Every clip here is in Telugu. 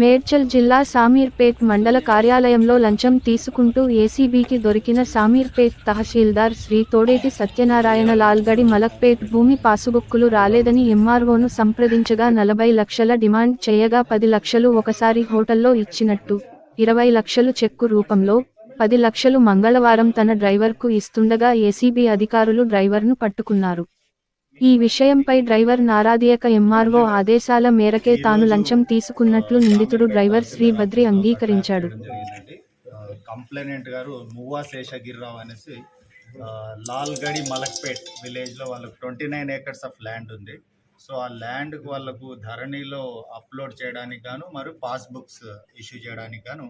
మేడ్చల్ జిల్లా సామీర్పేట్ మండల కార్యాలయంలో లంచం తీసుకుంటూ ఏసీబీకి దొరికిన సామీర్పేట్ తహసీల్దార్ శ్రీ తోడేటి సత్యనారాయణ లాల్గడి మలక్పేట్ భూమి పాసుబుక్కులు రాలేదని ఎంఆర్ఓను సంప్రదించగా నలభై లక్షల డిమాండ్ చేయగా పది లక్షలు ఒకసారి హోటల్లో ఇచ్చినట్టు. ఇరవై లక్షలు చెక్కు రూపంలో పది లక్షలు మంగళవారం తన డ్రైవర్కు ఇస్తుండగా ఏసీబీ అధికారులు డ్రైవర్ను పట్టుకున్నారు. ఈ విషయంపై డ్రైవర్ నారాదియక ఎంఆర్ఓ ఆదేశాల మేరకే తాను లంచం తీసుకున్నట్లు నిందితుడు డ్రైవర్ శ్రీభద్రి అంగీకరించాడు. కంప్లైనెంట్ గారు మువ్వా శేషగిరిరావు అనేసి లాల్గడి మలక్పేట్ విలేజ్లో వాళ్ళకు twenty nine acres of land ఉంది. సో ఆ ల్యాండ్కి వాళ్ళకు ధరణిలో అప్లోడ్ చేయడానికి గాను మరియు పాస్బుక్స్ ఇష్యూ చేయడానికి గాను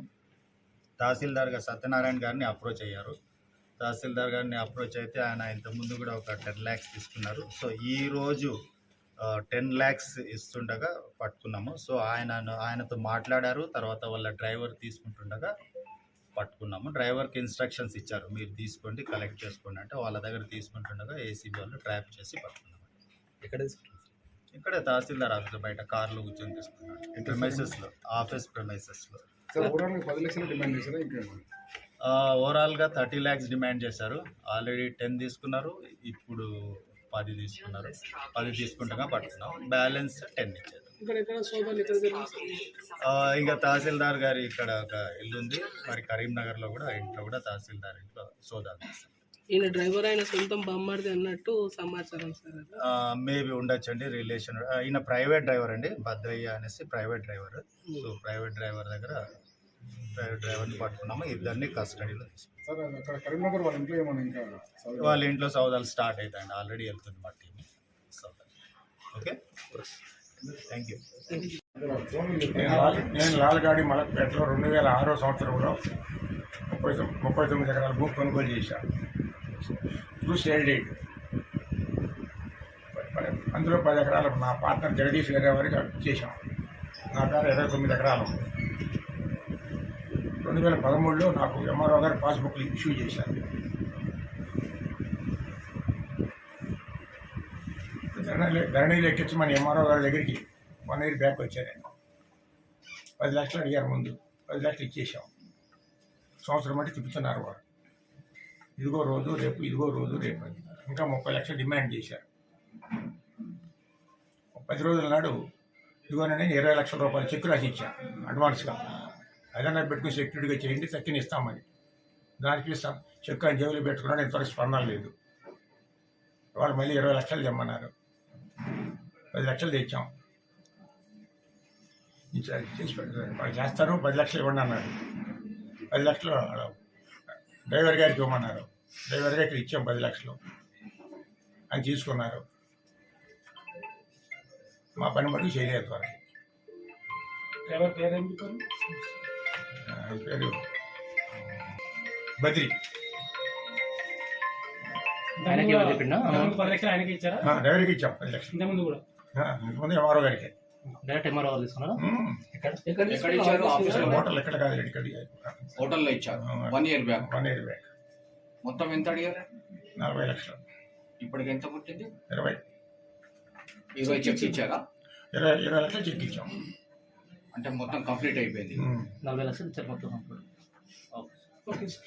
తహసీల్దార్ గారు సత్యనారాయణ గారిని అప్రోచ్ అయ్యారు. తహసీల్దార్ గారిని అప్రోచ్ అయితే ఆయన ఇంతకుముందు కూడా ఒక టెన్ ల్యాక్స్ తీసుకున్నారు. సో ఈ రోజు టెన్ ల్యాక్స్ ఇస్తుండగా పట్టుకున్నాము. సో ఆయన ఆయనతో మాట్లాడారు. తర్వాత వాళ్ళ డ్రైవర్ తీసుకుంటుండగా పట్టుకున్నాము. డ్రైవర్కి ఇన్స్ట్రక్షన్స్ ఇచ్చారు. మీరు తీసుకోండి కలెక్ట్ చేసుకోండి అంటే వాళ్ళ దగ్గర తీసుకుంటుండగా ఏసీబీ వాళ్ళు ట్రాప్ చేసి పట్టుకున్నాము. ఎక్కడ ఇక్కడే తహసీల్దార్ ఆఫీస్ బయట కార్లో కూర్చొని తీసుకున్నాడు. ప్రిమైసెస్లో ఆఫీస్ ప్రిమైసెస్లో పది లక్షలు డిమాండ్ చేశారా? ఓవరాల్గా థర్టీ ల్యాక్స్ డిమాండ్ చేశారు. ఆల్రెడీ టెన్ తీసుకున్నారు. ఇప్పుడు పది తీసుకున్నారు. పది తీసుకుంటగా పట్టుకున్నాం. బ్యాలెన్స్ టెన్ ఇచ్చారు. ఇంకా తహసీల్దార్ గారి ఇక్కడ ఒక ఇల్లు ఉంది. మరి కరీంనగర్లో కూడా ఇంట్లో కూడా తహసీల్దార్ ఇంట్లో సోదాలు ఈయన డ్రైవర్ అయిన సొంతం బామ్మడిది అన్నట్టు సమాచారం సార్. మేబీ ఉండొచ్చండి రిలేషన్. ఈయన ప్రైవేట్ డ్రైవర్ అండి. భద్రయ్య అనేసి private driver. So private driver దగ్గర డ్రైవర్ని పట్టుకున్నాము. ఇద్దరిని కస్టడీలో తీసుకున్నాం. సార్ అది అక్కడ కరీంనగర్ వాళ్ళ ఇంట్లో సోదాలు- వాళ్ళ ఇంట్లో సౌదాలు స్టార్ట్ అవుతాయండి ఆల్రెడీ వెళ్తుంది మా టీం సౌదాలు. ఓకే? థ్యాంక్ యూ నేను లాల్- నేను లాల్గాడి మలక్పేటలో రెండు వేల ఆరో సంవత్సరంలో ముప్పై ముప్పై తొమ్మిది ఎకరాల భూ కొనుగోలు చేశాను. త్రూ సేల్ డేట్ అందులో పది ఎకరాలు నా పార్ట్నర్ జగదీష్ గారి వారికి చేశాం. నా పేరు ఇరవై తొమ్మిది ఎకరాలు. రెండు వేల పదమూడులో నాకు ఎంఆర్ఓ గారు పాస్బుక్లు ఇష్యూ చేశారు. ధరణి ధరణిలో ఎక్కించమని ఎంఆర్ఓ గారి దగ్గరికి వన్ ఇయర్ బ్యాక్ వచ్చాను పది లక్షలు అడిగారు ముందు. పది లక్షలు ఇచ్చేసాం సంవత్సరం బట్టి తిప్పుతున్నారు వారు. ఇదిగో రోజు రేపు ఇదిగో రోజు రేపు ఇంకా ముప్పై లక్షలు డిమాండ్ చేశారు. పది రోజుల నాడు ఇదిగోనని ఇరవై లక్షల రూపాయలు చెక్ రాసి ఇచ్చాను అడ్వాన్స్గా. అదన్నా పెట్టుకుని సెక్యూరిటీగా చేయండి తక్కిన ఇస్తామని దానికి ఇస్తాం. చెక్ అని జేబులో పెట్టుకున్నాడు ఇంతవరకు స్పందన లేదు. వాళ్ళు మళ్ళీ ఇరవై లక్షలు తెమ్మన్నారు. పది లక్షలు తెచ్చాం. చేసి వాళ్ళు చేస్తారు పది లక్షలు ఇవ్వండి అన్నారు. పది లక్షలు డ్రైవర్ గారికి ఇవ్వమన్నారు. డ్రైవర్ గారికి ఇచ్చాం పది లక్షలు. అని తీసుకున్నారు. మా పని మటుకు చేయలేదు వాళ్ళకి డ్రైవర్ పేరు ఏం పేరు బద్రి ఆయనకి ఎవరు చెప్పిండా పది లక్షలు ఆయనకి ఇచ్చారా ఆ, డ్రైవర్కి ఇచ్చాం పది లక్షలు ఇంతకుముందు కూడా ఆ, ఇంతకుముందు ఎంఆర్ఓ గారికి డైరెక్ట్ ఎంఆర్ఓ తీసుకున్నారా ఆఫీస్లో హోటల్ ఎక్కడ కాదు ఇక్కడ హోటల్లో ఇచ్చారు one year back one year back మొత్తం ఎంత అడిగారు నలభై లక్షలు ఇప్పటికి ఎంత పుట్టింది ఇరవై ఇరవై చెక్ ఇచ్చారా ఇరవై ఇరవై లక్షలు చెక్ ఇచ్చాం అంటే మొత్తం కంప్లీట్ అయిపోయింది. ఉమ్. నలభై లక్షలు ఇచ్చారు మొత్తం ఓకే సార్.